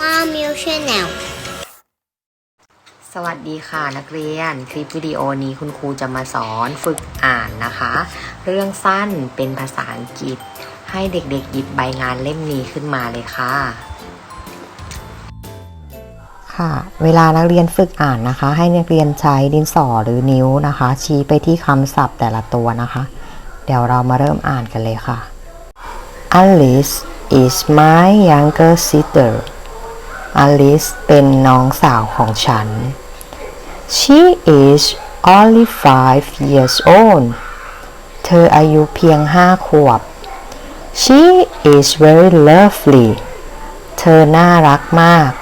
มามิวชแนลสวัสดีค่ะนักเรียน คลิปวิดีโอนี้คุณครูจะมาสอนฝึกอ่านนะคะ เรื่องสั้นเป็นภาษาอังกฤษ ให้เด็กๆหยิบใบงานเล่มนี้ขึ้นมาเลยค่ะ ค่ะ เวลานักเรียนฝึกอ่านนะคะ ให้นักเรียนใช้ดินสอหรือนิ้วนะคะ ชี้ไปที่คำศัพท์แต่ละตัวนะคะ เดี๋ยวเรามาเริ่มอ่านกันเลยค่ะ Alice is my younger sister Alice? เป็นน้องสาวของฉัน. She is only five years old. เธออายุเพียงห้าขวบ. She is very lovely. เธอน่ารักมาก.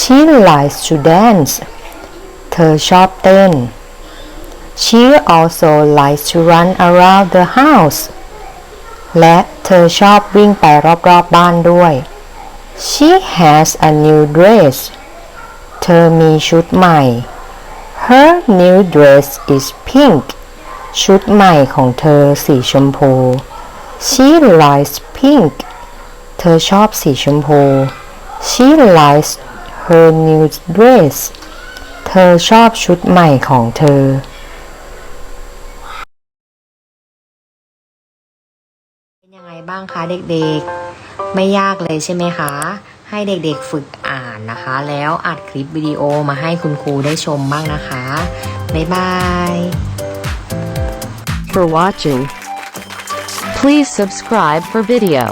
She likes to dance. เธอชอบเต้น. She also likes to run around the house. และ เธอชอบวิ่งไปรอบๆบบ้านด้วย She has a new dress เธอมีชุดใหม่ Her new dress is pink ชุดใหม่ของเธอสีชมพู She likes pink เธอชอบสีชมพู She likes her new dress เธอชอบชุดใหม่ของเธอ เป็นยังไงบ้างคะเด็กๆ ไม่ยากเลยใช่ไหมคะ ให้เด็กๆฝึกอ่านนะคะ แล้วอัดคลิปวิดีโอมาให้คุณครูได้ชมบ้างนะคะ บ๊ายบาย for watching. Please subscribe for video.